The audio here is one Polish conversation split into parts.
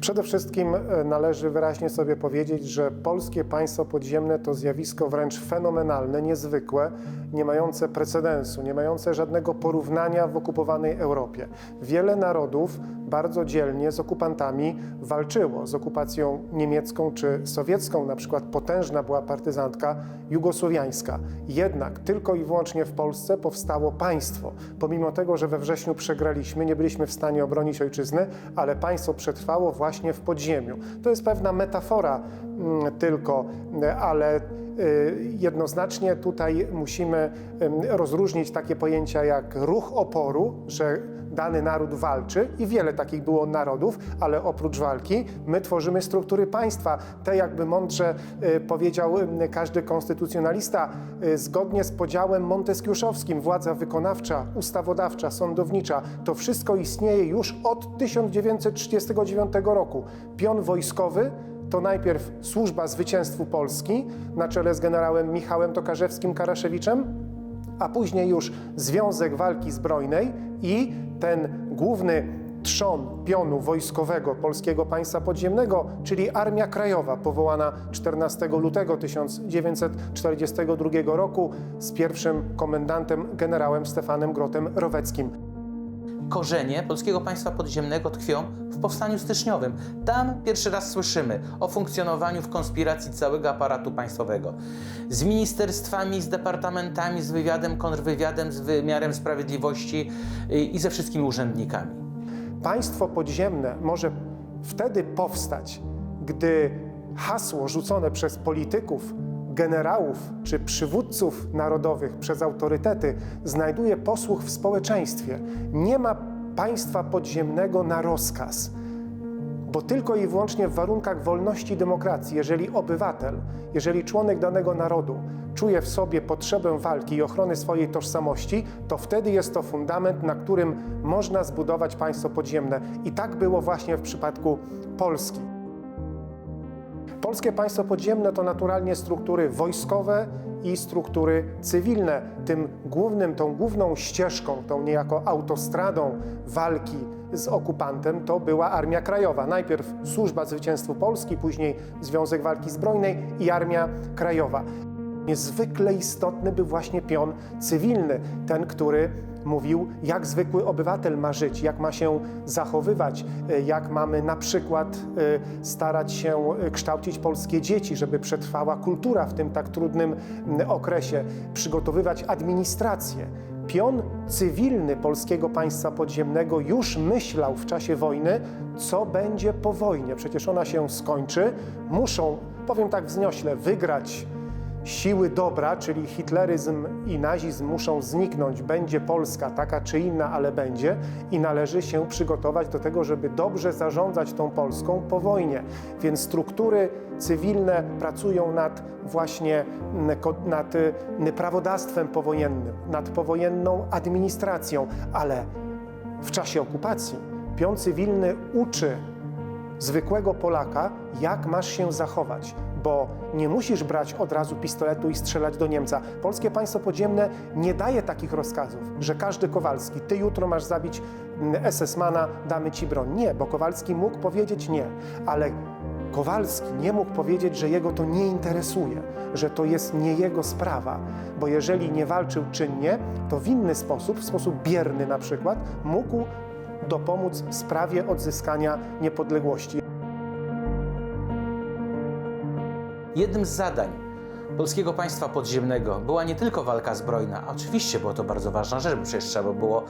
Przede wszystkim e, należy wyraźnie sobie powiedzieć, że polskie państwo podziemne to zjawisko wręcz fenomenalne, niezwykłe, nie mające precedensu, nie mające żadnego porównania w okupowanej Europie. Wiele narodów bardzo dzielnie z okupantami walczyło, z okupacją niemiecką czy sowiecką, na przykład potężna była partyzantka jugosłowiańska. Jednak tylko i wyłącznie w Polsce powstało państwo. Pomimo tego, że we wrześniu przegraliśmy, nie byliśmy w stanie obronić ojczyzny, ale państwo przetrwało właśnie w podziemiu. To jest pewna metafora mm, tylko, y, ale jednoznacznie tutaj musimy rozróżnić takie pojęcia jak ruch oporu, że dany naród walczy i wiele takich było narodów, ale oprócz walki my tworzymy struktury państwa. Te jakby mądrze y, powiedział y, każdy konstytucjonalista, y, zgodnie z podziałem monteskiuszowskim, władza wykonawcza, ustawodawcza, sądownicza, to wszystko istnieje już od 1939 roku. Pion wojskowy to najpierw służba zwycięstwu Polski na czele z generałem Michałem Tokarzewskim-Karaszewiczem, a później już Związek Walki Zbrojnej i ten główny trzon pionu wojskowego Polskiego Państwa Podziemnego, czyli Armia Krajowa, powołana 14 lutego 1942 roku z pierwszym komendantem generałem Stefanem Grotem-Roweckim. Korzenie polskiego państwa podziemnego tkwią w powstaniu styczniowym. Tam pierwszy raz słyszymy o funkcjonowaniu w konspiracji całego aparatu państwowego. Z ministerstwami, z departamentami, z wywiadem, kontrwywiadem, z wymiarem sprawiedliwości i ze wszystkimi urzędnikami. Państwo podziemne może wtedy powstać, gdy hasło rzucone przez polityków, generałów czy przywódców narodowych przez autorytety znajduje posłuch w społeczeństwie. Nie ma państwa podziemnego na rozkaz. Bo tylko i wyłącznie w warunkach wolności i demokracji, jeżeli obywatel, jeżeli członek danego narodu czuje w sobie potrzebę walki i ochrony swojej tożsamości, to wtedy jest to fundament, na którym można zbudować państwo podziemne. I tak było właśnie w przypadku Polski. Polskie państwo podziemne to naturalnie struktury wojskowe i struktury cywilne. Tym głównym, tą główną ścieżką, tą niejako autostradą walki z okupantem to była Armia Krajowa. Najpierw Służba Zwycięstwu Polski, później Związek Walki Zbrojnej i Armia Krajowa. Niezwykle istotny był właśnie pion cywilny, ten, który mówił, jak zwykły obywatel ma żyć, jak ma się zachowywać, y, jak mamy na przykład y, starać się y, kształcić polskie dzieci, żeby przetrwała kultura w tym tak trudnym okresie, przygotowywać administrację. Pion cywilny polskiego państwa podziemnego już myślał w czasie wojny, co będzie po wojnie. Przecież ona się skończy. Muszą, powiem tak wzniośle, wygrać siły dobra, czyli hitleryzm i nazizm muszą zniknąć, będzie Polska taka czy inna, ale będzie. I należy się przygotować do tego, żeby dobrze zarządzać tą Polską po wojnie. Więc struktury cywilne pracują nad właśnie nad prawodawstwem powojennym, nad powojenną administracją, ale w czasie okupacji pion cywilny uczy zwykłego Polaka, jak masz się zachować, bo nie musisz brać od razu pistoletu i strzelać do Niemca. Polskie państwo podziemne nie daje takich rozkazów, że każdy Kowalski, ty jutro masz zabić mm, SS-mana, damy ci broń. Nie, bo Kowalski mógł powiedzieć nie, ale Kowalski nie mógł powiedzieć, że jego to nie interesuje, że to jest nie jego sprawa, bo jeżeli nie walczył czynnie, to w inny sposób, w sposób bierny na przykład, mógł dopomóc w sprawie odzyskania niepodległości. Jednym z zadań polskiego państwa podziemnego była nie tylko walka zbrojna, oczywiście była to bardzo ważna rzecz, bo przecież trzeba było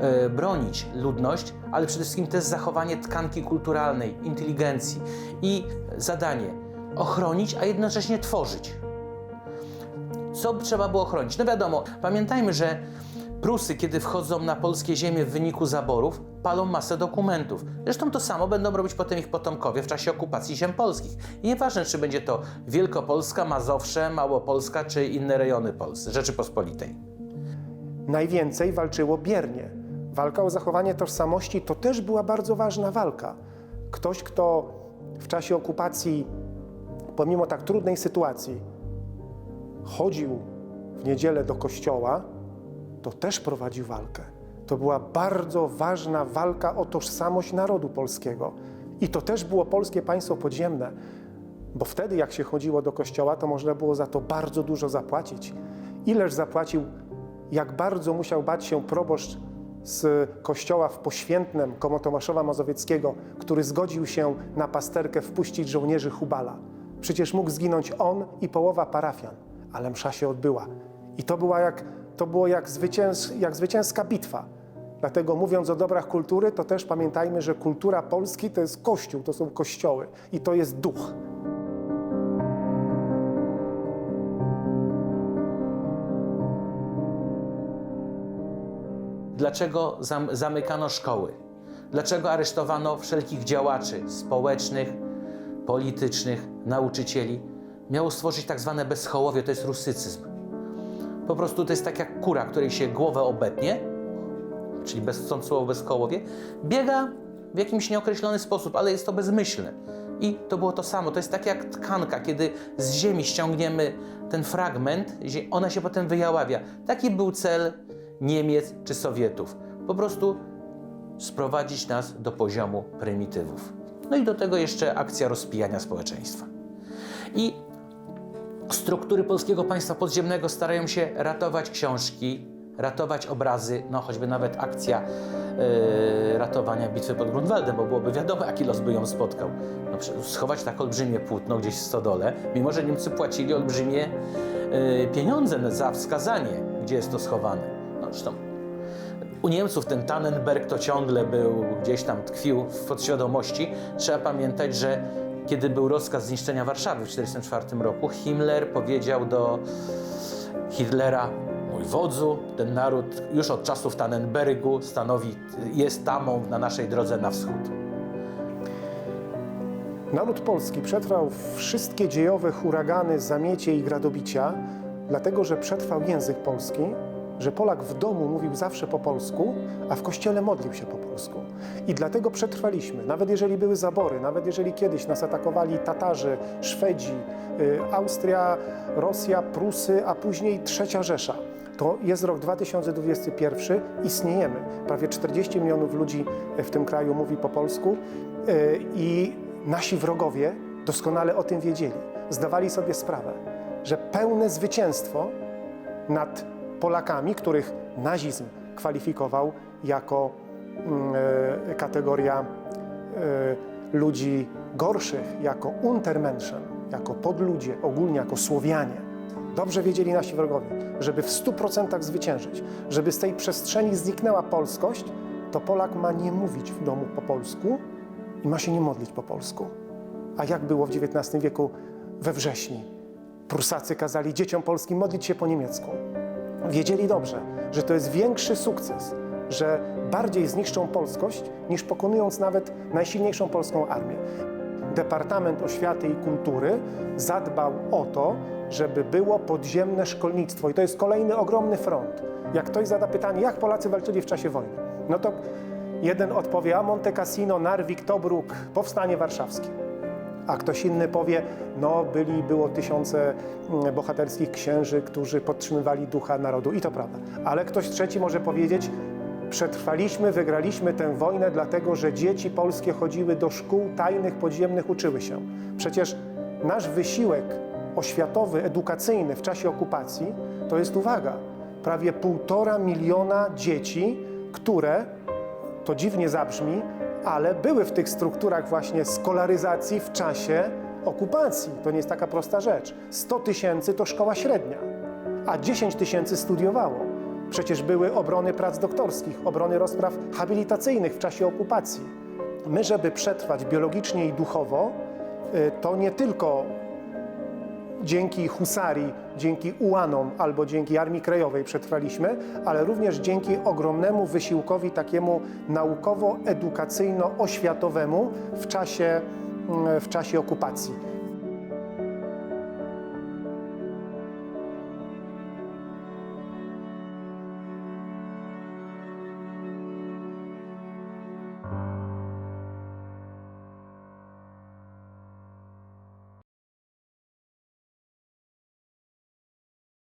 e, bronić ludność, ale przede wszystkim też zachowanie tkanki kulturalnej, inteligencji i zadanie ochronić, a jednocześnie tworzyć. Co trzeba było chronić? No wiadomo, pamiętajmy, że Prusy, kiedy wchodzą na polskie ziemie w wyniku zaborów, palą masę dokumentów. Zresztą to samo będą robić potem ich potomkowie w czasie okupacji ziem polskich. Nieważne, czy będzie to Wielkopolska, Mazowsze, Małopolska, czy inne rejony Polscy, Rzeczypospolitej. Najwięcej walczyło biernie. Walka o zachowanie tożsamości to też była bardzo ważna walka. Ktoś, kto w czasie okupacji, pomimo tak trudnej sytuacji, chodził w niedzielę do kościoła, to też prowadził walkę. To była bardzo ważna walka o tożsamość narodu polskiego. I to też było polskie państwo podziemne, bo wtedy, jak się chodziło do kościoła, to można było za to bardzo dużo zapłacić. Ileż zapłacił, jak bardzo musiał bać się proboszcz z kościoła w Poświętnem koło Tomaszowa Mazowieckiego, który zgodził się na pasterkę wpuścić żołnierzy Hubala. Przecież mógł zginąć on i połowa parafian, ale msza się odbyła. I to, była jak, to było jak, zwycięs, jak zwycięska bitwa. Dlatego mówiąc o dobrach kultury, to też pamiętajmy, że kultura Polski to jest kościół, to są kościoły i to jest duch. Dlaczego zam zamykano szkoły? Dlaczego aresztowano wszelkich działaczy społecznych, politycznych, nauczycieli? Miało stworzyć tak zwane bezchołowie, to jest rusycyzm. Po prostu to jest tak jak kura, której się głowę obetnie, czyli bez słowo bezkołowie, biega w jakimś nieokreślony sposób, ale jest to bezmyślne. I to było to samo. To jest tak jak tkanka, kiedy z ziemi ściągniemy ten fragment, ona się potem wyjaławia. Taki był cel Niemiec czy Sowietów. Po prostu sprowadzić nas do poziomu prymitywów. No i do tego jeszcze akcja rozpijania społeczeństwa. I struktury polskiego państwa podziemnego starają się ratować książki, ratować obrazy, no choćby nawet akcja e, ratowania bitwy pod Grunwaldem, bo byłoby wiadomo, jaki los by ją spotkał. No, schować tak olbrzymie płótno gdzieś w stodole, mimo że Niemcy płacili olbrzymie e, pieniądze za wskazanie, gdzie jest to schowane. No zresztą u Niemców ten Tannenberg to ciągle był, gdzieś tam tkwił w podświadomości. Trzeba pamiętać, że kiedy był rozkaz zniszczenia Warszawy w 1944 roku, Himmler powiedział do Hitlera, mój wodzu, ten naród już od czasów Tannenbergu stanowi, jest tamą na naszej drodze na wschód. Naród polski przetrwał wszystkie dziejowe huragany, zamiecie i gradobicia, dlatego że przetrwał język polski, że Polak w domu mówił zawsze po polsku, a w kościele modlił się po polsku. I dlatego przetrwaliśmy, nawet jeżeli były zabory, nawet jeżeli kiedyś nas atakowali Tatarzy, Szwedzi, y, Austria, Rosja, Prusy, a później Trzecia Rzesza. To jest rok 2021, istniejemy. Prawie 40 milionów ludzi w tym kraju mówi po polsku y, i nasi wrogowie doskonale o tym wiedzieli. Zdawali sobie sprawę, że pełne zwycięstwo nad Polakami, których nazizm kwalifikował jako e, kategoria e, ludzi gorszych, jako Untermenschen, jako podludzie, ogólnie jako Słowianie. Dobrze wiedzieli nasi wrogowie, żeby w 100% zwyciężyć, żeby z tej przestrzeni zniknęła polskość, to Polak ma nie mówić w domu po polsku i ma się nie modlić po polsku. A jak było w XIX wieku we wrześni? Prusacy kazali dzieciom polskim modlić się po niemiecku. Wiedzieli dobrze, że to jest większy sukces, że bardziej zniszczą polskość, niż pokonując nawet najsilniejszą polską armię. Departament Oświaty i Kultury zadbał o to, żeby było podziemne szkolnictwo. I to jest kolejny ogromny front. Jak ktoś zada pytanie, jak Polacy walczyli w czasie wojny, no to jeden odpowie, a Monte Cassino, Narvik, Tobruk, Powstanie Warszawskie a ktoś inny powie, no byli, było tysiące mm, bohaterskich księży, którzy podtrzymywali ducha narodu i to prawda. Ale ktoś trzeci może powiedzieć, przetrwaliśmy, wygraliśmy tę wojnę dlatego, że dzieci polskie chodziły do szkół tajnych, podziemnych, uczyły się. Przecież nasz wysiłek oświatowy, edukacyjny w czasie okupacji to jest, uwaga, prawie półtora miliona dzieci, które to dziwnie zabrzmi, ale były w tych strukturach właśnie skolaryzacji w czasie okupacji. To nie jest taka prosta rzecz. 100 tysięcy to szkoła średnia, a 10 tysięcy studiowało. Przecież były obrony prac doktorskich, obrony rozpraw habilitacyjnych w czasie okupacji. My, żeby przetrwać biologicznie i duchowo, y, to nie tylko dzięki husarii, dzięki ułanom albo dzięki Armii Krajowej przetrwaliśmy, ale również dzięki ogromnemu wysiłkowi takiemu naukowo-edukacyjno-oświatowemu w czasie, mm, w czasie okupacji.